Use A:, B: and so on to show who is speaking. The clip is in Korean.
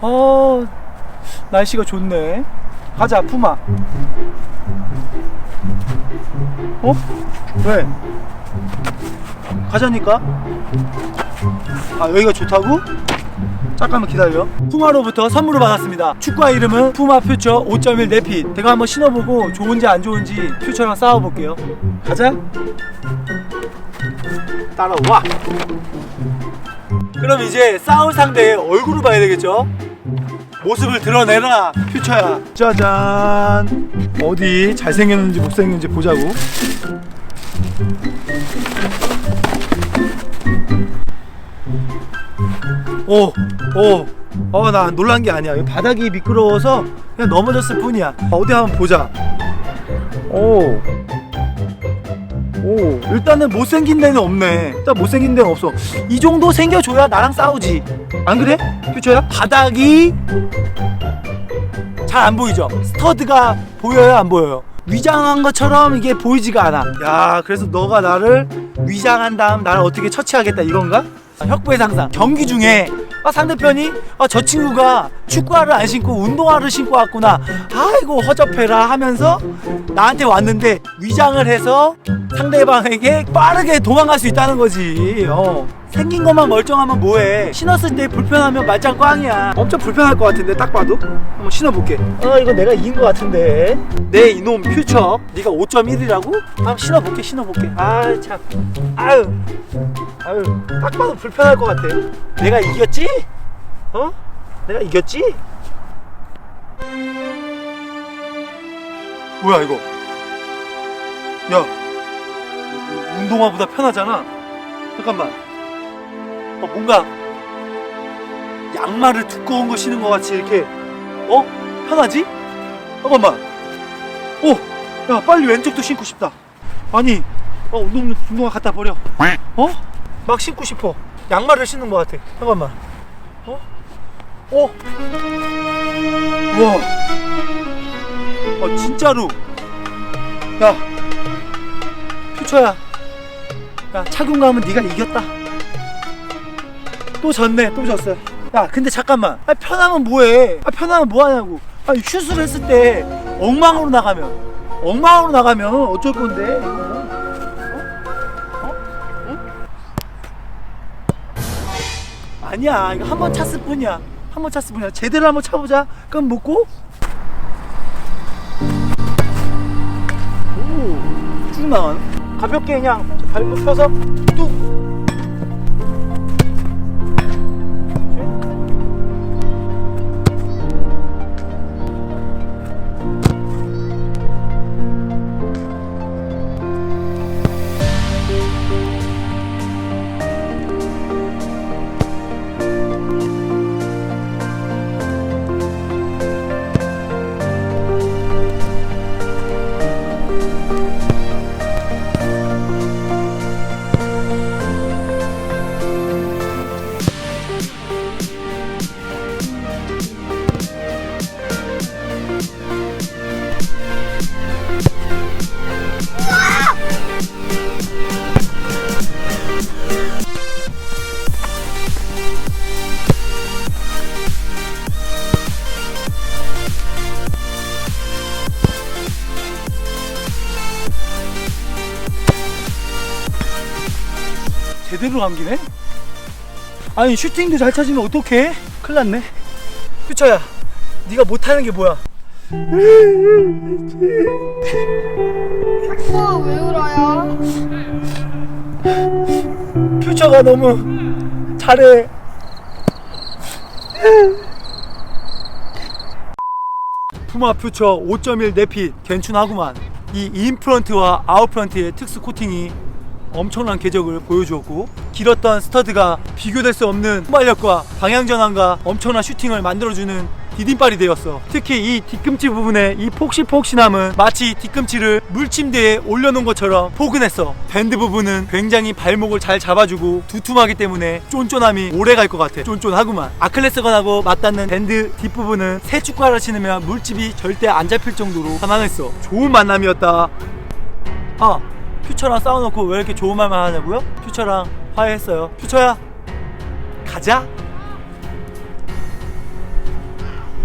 A: 어 날씨가 좋네. 가자 푸마. 어? 왜? 가자니까? 아 여기가 좋다고? 잠깐만 기다려. 푸마로부터 선물을 받았습니다. 축구화 이름은 푸마 퓨처 5.1 네핏 제가 한번 신어보고 좋은지 안 좋은지 퓨처랑 싸워볼게요. 가자. 따라와 그럼 이제 싸울 상대의 얼굴을 봐야 되겠죠? 모습을 드러내라 퓨처야 짜잔 어디 잘생겼는지 못생겼는지 보자고 오, 오, 어, 나 놀란 게 아니야. 이 바닥이 미끄러워서 그냥 넘어졌을 뿐이야. 어디 한번 보자. 오, 오, 일단은 못생긴 데는 없네. 일단 못생긴 데는 없어. 이 정도 생겨줘야 나랑 싸우지. 안 그래? 퓨처야? 바닥이 잘 안 보이죠? 스터드가 보여요, 안 보여요? 위장한 것처럼 이게 보이지가 않아. 야, 그래서 너가 나를 위장한 다음 나를 어떻게 처치하겠다 이건가? 아, 혁부의 상상. 경기 중에 아, 상대편이 아, 저 친구가 축구화를 안 신고 운동화를 신고 왔구나. 아이고 허접해라 하면서 나한테 왔는데 위장을 해서 상대방에게 빠르게 도망갈 수 있다는 거지. 어. 생긴 것만 멀쩡하면 뭐해? 신었을 때 불편하면 말짱 꽝이야. 엄청 불편할 것 같은데 딱 봐도. 한번 신어볼게. 어 이거 내가 이긴 것 같은데. 내 이놈 퓨처. 네가 5.1이라고? 한번 신어볼게 신어볼게. 아 참. 아유. 아유 딱 봐도 불편할 것 같아. 내가 이겼지? 어? 내가 이겼지? 뭐야 이거? 야 운동화보다 편하잖아. 잠깐만. 어, 뭔가 양말을 두꺼운 거 신은 것 같이 이렇게 어 편하지? 잠깐만. 오, 야 빨리 왼쪽도 신고 싶다. 아니, 어 운동 운동화 갖다 버려. 어? 막 신고 싶어. 양말을 신는 것 같아. 잠깐만. 어? 어? 우와. 어 진짜로. 야, 퓨처야. 야 착용감은 네가 이겼다. 또 졌네, 또 졌어. 야, 근데 잠깐만. 아, 편하면 뭐해? 아, 편하면 뭐하냐고. 아, 슛을 했을 때 엉망으로 나가면, 엉망으로 나가면 어쩔 건데? 이거? 어? 어? 응? 아니야, 이거 한 번 찼을 뿐이야. 한 번 찼을 뿐이야. 제대로 한번 차보자. 그럼 먹고. 오, 쭉 나가네. 가볍게 그냥 발목 펴서 뚝. 제대로 감기네? 아니 슈팅도 잘 찾으면 어떡해? 큰일 났네 퓨처야 네가 못하는 게 뭐야
B: 어, 왜 울어요?
A: 퓨처가 너무 잘해 푸마 퓨처 5.1 네핏 괜춘하구만 이 인프런트와 아웃프런트의 특수 코팅이 엄청난 궤적을 보여주었고 길었던 스터드가 비교될 수 없는 순발력과 방향 전환과 엄청난 슈팅을 만들어주는 디딤발이 되었어. 특히 이 뒤꿈치 부분의 이 폭신폭신함은 마치 뒤꿈치를 물침대에 올려놓은 것처럼 포근했어. 밴드 부분은 굉장히 발목을 잘 잡아주고 두툼하기 때문에 쫀쫀함이 오래 갈 것 같아. 쫀쫀하구만. 아클레스건하고 맞닿는 밴드 뒷부분은 새 축구화를 신으면 물집이 절대 안 잡힐 정도로 편안했어. 좋은 만남이었다. 아 퓨처랑 싸워놓고 왜 이렇게 좋은 말만 하냐고요? 퓨처랑 화해했어요 퓨처야 가자